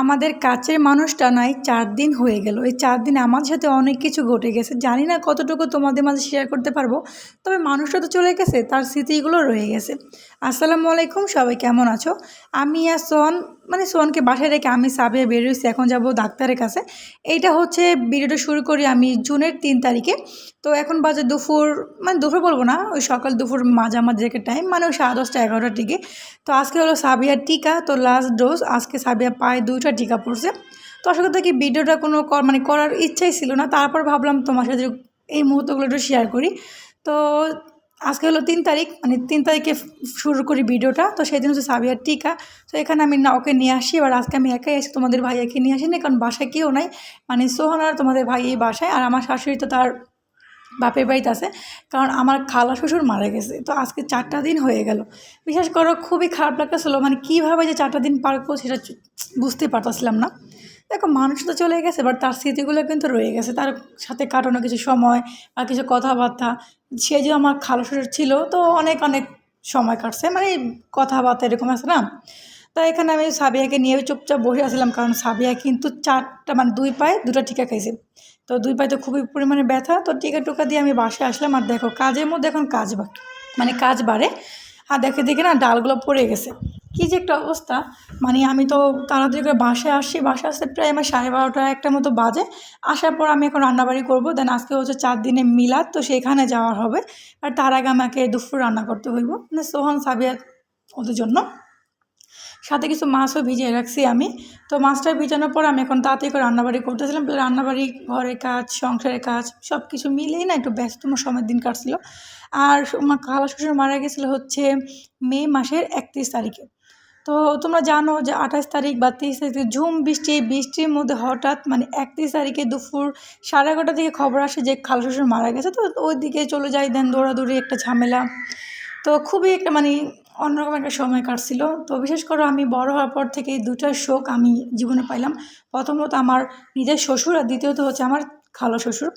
আমাদের কাছের মানুষটা নয়, চার দিন হয়ে গেল। এই চার দিন আমার সাথে অনেক কিছু ঘটে গেছে। জানি না কতটুকু তোমাদের মাঝে শেয়ার করতে পারব, তবে মানুষটা তো চলে গেছে, তার স্মৃতিগুলো রয়ে গেছে। আসসালামু আলাইকুম, সবাই কেমন আছো? আমি আর মানে সোহানকে বাসায় রেখে আমি সাবিয়া বেরিয়েছি, এখন যাব ডাক্তারের কাছে। এইটা হচ্ছে ভিডিওটা শুরু করি আমি জুনের তিন তারিখে। তো এখন বাজে দুপুর মানে দুপুর বলব না, ওই সকাল দুপুর মাঝামাঝি একটা টাইম মানে ওই সাড়ে দশটা, এগারোটার দিকে। তো আজকে হলো সাবিয়ার টিকা, তো লাস্ট ডোজ আজকে সাবিয়া পায়ে দুইটা টিকা পড়ছে। তো আসলে কি ভিডিওটা কোনো মানে করার ইচ্ছাই ছিল না। তারপর ভাবলাম তোমার সাথে এই মুহূর্তগুলো একটু শেয়ার করি। তো আজকে হলো তিন তারিখ মানে তিন তারিখে শুরু করি ভিডিওটা, তো সেদিন হচ্ছে সাবিয়ার টিকা। তো এখানে আমি না, ওকে নিয়ে আসি, এবার আজকে আমি একাই আসি তোমাদের ভাইয়াকে নিয়ে আসিনি কারণ বাসায় কেউ নাই। মানে সোহান আর তোমাদের ভাই এই বাসায়, আর আমার শাশুড়ি তো তার বাপের বাড়িতে আছে, কারণ আমার খালা শ্বশুর মারা গেছে। তো আজকে চারটা দিন হয়ে গেল। বিশেষ করে খুবই খারাপ লাগতেছিলো মানে কীভাবে যে চারটা দিন পার করব সেটা বুঝতে পারতেছিলাম না। দেখো, মানুষ তো চলে গেছে বাট তার স্মৃতিগুলো কিন্তু রয়ে গেছে, তার সাথে কাটানো কিছু সময় বা কিছু কথাবার্তা সে যে আমার খালো শ্বশুর ছিল, তো অনেক অনেক সময় কাটছে। মানে কথাবার্তা এরকম আছে না? তো এখানে আমি সাবিয়াকে নিয়ে চুপচাপ বসে আসলাম কারণ সাবিয়া কিন্তু চারটা মানে দুই পায়ে দুটো টিকা খাইছে। তো দুই পায়ে তো খুবই পরিমাণে ব্যথা। তো টিকা টুকা দিয়ে আমি বাসে আসলাম, আর দেখো, কাজের মধ্যে এখন কাজ বাড়ে মানে কাজ বাড়ে। আর দেখে দেখে না ডালগুলো পড়ে গেছে। কী যে একটা অবস্থা। মানে আমি তো তাড়াতাড়ি করে বাসায় আসছি বাসায় আসতে প্রায় আমার সাড়ে বারোটা একটা মতো বাজে। আসার পর আমি এখন রান্নাবাড়ি করব। দেন আজকে হচ্ছে চার দিনে মিলাদ, তো সেখানে যাওয়ার হবে। আর তার আগে আমাকে দুপুর রান্না করতে হইব। মানে সোহান সাবিয়া ওদের জন্য। সাথে কিছু মাছও ভিজিয়ে রাখছি আমি। তো মাছটা ভিজানোর পর আমি এখন তাড়াতাড়ি করে রান্নাবাড়ি করতেছিলাম। রান্নাবাড়ি ঘরের কাজ, সংসারের কাজ সব কিছু মিলিয়ে না একটু ব্যস্তম সময়ের দিন কাটছিল। আর আমার খালা শ্বশুর মারা গেছিল হচ্ছে মে মাসের একত্রিশ তারিখে। তো তোমরা জানো যে আঠাশ তারিখ বা তিরিশ তারিখ ঝুম, বৃষ্টি বৃষ্টির মধ্যে হঠাৎ মানে একত্রিশ তারিখে দুপুর সাড়ে এগারোটা থেকে খবর আসে যে খাল শ্বশুর মারা গেছে। তো ওই দিকে চলে যাই দেন দৌড়াদৌড়ি, একটা ঝামেলা। তো খুবই একটা মানে অন্যরকম একটা সময় কাটছিল। তো বিশেষ করে আমি বড় হওয়ার পর থেকে দুটো শোক আমি জীবনে পাইলাম। প্রথমত আমার নিজের শ্বশুর আর দ্বিতীয়ত হচ্ছে আমার খালা শ্বশুর।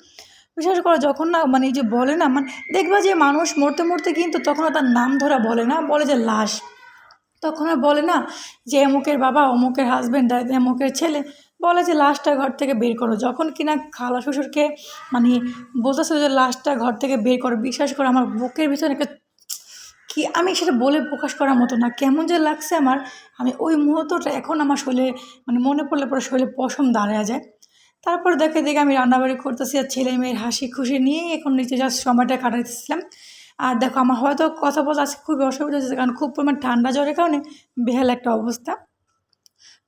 বিশেষ করে যখন না মানে যে বলে না মানে দেখবা যে মানুষ মরতে মরতে কিন্তু তখন তার নাম ধরা বলে না, বলে যে লাশ। তখন আর বলে না যে অমুকের বাবা, অমুকের হাজব্যান্ড অমুকের ছেলে। বলে যে লাশটা ঘর থেকে বের করো। যখন কিনা খালা শ্বশুরকে মানে বলতেছে যে লাশটা ঘর থেকে বের করো বিশ্বাস করে আমার বুকের ভিতরে একটা কি আমি সেটা বলে প্রকাশ করার মতো না। কেমন যে লাগছে আমার, আমি ওই মুহূর্তটা এখন আমার শরীরে মানে মনে পড়লে পরে শরীরে পশম দাঁড়ায় যায়। তারপর দেখে দেখে আমি রান্নাবাড়ি করতেছি আর ছেলে মেয়ের হাসি খুশি নিয়ে এখন নিচে জাস্ট সময়টা কাটাইতেছিলাম। আর দেখো আমার হয়তো কথা বলতে আজকে খুবই অসুবিধা হচ্ছে কারণ খুব পরিমাণ ঠান্ডা জ্বরের কারণে বেহাল একটা অবস্থা।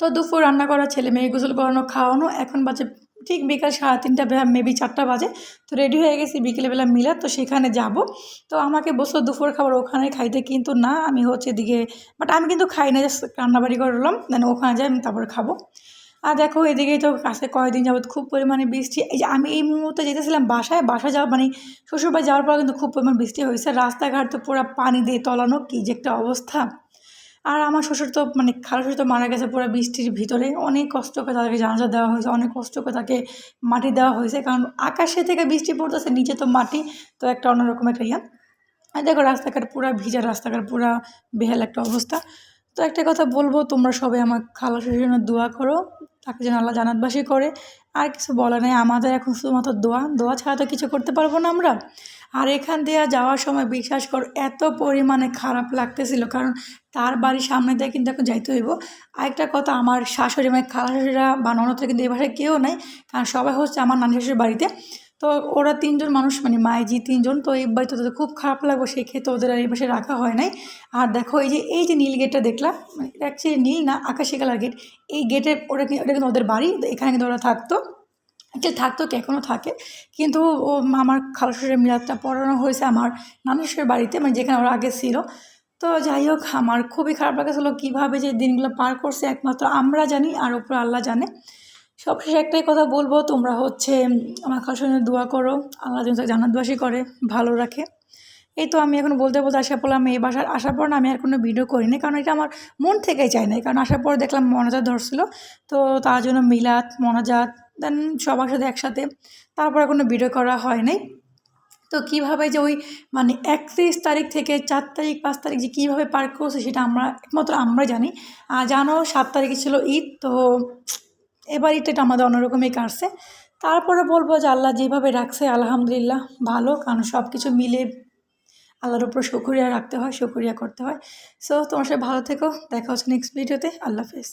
তো দুপুর রান্না করা, ছেলে মেয়ে গোসল করানো, খাওয়ানো, এখন বাজে ঠিক বিকাল সাড়ে তিনটা মেবি চারটা বাজে। তো রেডি হয়ে গেছি বিকেলবেলা মিলাদ তো সেখানে যাব। তো আমাকে বসল দুপুর খাবার, ওখানে খাইতে কিন্তু না, আমি হচ্ছে এদিকে বাট আমি কিন্তু খাই না জাস্ট রান্নাবাড়ি করলাম দেন ওখানে যাই, আমি তারপরে খাব। আর দেখো এদিকেই তো কাছে কয়েকদিন যাবত খুব পরিমাণে বৃষ্টি, এই যে আমি এই মুহূর্তে যেতেছিলাম বাসায় বাসায় যাওয়া মানে শ্বশুরবাড়ি যাওয়ার পর কিন্তু খুব পরিমাণ বৃষ্টি হয়েছে। রাস্তাঘাট তো পুরো পানি দিয়ে তলানো, কী যে একটা অবস্থা। আর আমার শ্বশুর তো মানে খালা শ্বশুর তো মারা গেছে পুরো বৃষ্টির ভিতরে। অনেক কষ্ট করে তাদেরকে জানাজা দেওয়া হয়েছে, অনেক কষ্ট করে তাকে মাটি দেওয়া হয়েছে, কারণ আকাশে থেকে বৃষ্টি পড়তেছে, নিচে তো মাটি, তো একটা অন্যরকম একটা ইয়া। আর দেখো রাস্তাঘাট পুরো ভিজা রাস্তাঘাট, পুরো বেহাল একটা অবস্থা। তো একটা কথা বলব, তোমরা সবাই আমার খালা শ্বশুরের জন্য দোয়া করো। তাকে যেন আল্লাহ জানাতবাসী করে। আর কিছু বলা নেই, আমাদের এখন শুধুমাত্র দোয়া। দোয়া ছাড়া তো কিছু করতে পারব না আমরা। আর এখান দিয়ে যাওয়ার সময় বিশ্বাস কর, এত পরিমাণে খারাপ লাগতেছিল, কারণ তার বাড়ির সামনে দিয়ে কিন্তু এখন যাইতে হইব। আরেকটা কথা, আমার শাশুড়ি মানে খালা শাশুড়িরা বা ননদরা কিন্তু এ বাসায় কেউ নাই, কারণ সবাই হচ্ছে আমার নানি শাশুড়ির বাড়িতে। তো ওরা তিনজন মানুষ মানে মাইজি তিনজন, তো এই বাড়িতে তাদের খুব খারাপ লাগবে, সেই ক্ষেত্রে ওদের আর এই পাশে রাখা হয় নাই। আর দেখো, এই যে এই যে নীল গেটটা দেখলাম মানে অ্যাকচুয়ালি নীল না, আকাশি কালার গেট এই গেটের ওরা ওটা কিন্তু ওদের বাড়ি এখানে কিন্তু ওরা থাকতো। অ্যাকচুয়ালি থাকতো, কি এখনও থাকে। কিন্তু ও, আমার খালা শ্বশুরের মিলাদটা পড়ানো হয়েছে আমার নানা শ্বশুরের বাড়িতে মানে যেখানে ওরা আগে ছিল। তো যাই হোক, আমার খুবই খারাপ লাগেছিলো কীভাবে যে দিনগুলো পার করছে, একমাত্র আমরা জানি, আর ওপর আল্লাহ জানে। সবশেষে একটাই কথা বলব, তোমরা হচ্ছে আমার সঙ্গে দোয়া করো, আল্লাহ যেন জান্নাতবাসী করে, ভালো রাখে। এই তো আমি এখন বলতে বলতে পর আমি এই বাসার আসার পর না আমি আর কোনো ভিডিও করিনি, কারণ এটা আমার মন থেকেই চাই না কারণ আসার পর দেখলাম মনাজাত ধরছিল, তো তার জন্য মিলাত মনাজাত দেন সবার সাথে একসাথে, তারপরে কোনো ভিডিও করা হয় নাই। তো কীভাবে যে ওই মানে একত্রিশ তারিখ থেকে চার তারিখ, পাঁচ তারিখ যে কীভাবে পার করছে সেটা আমরা, একমাত্র আমরা জানি। আর জানো সাত তারিখে ছিল ঈদ, তো এবার এটা আমাদের অন্যরকমই কাটছে। তারপরে বলব যে আল্লাহ যেভাবে রাখছে, আলহামদুলিল্লাহ ভালো, কারণ সব কিছু মিলে আল্লাহর উপর শুকুরিয়া রাখতে হয়, শুকুরিয়া করতে হয়। সো তোমার সাথে ভালো থেকো, দেখা হচ্ছে নেক্সট ভিডিওতে আল্লাহ হাফেজ।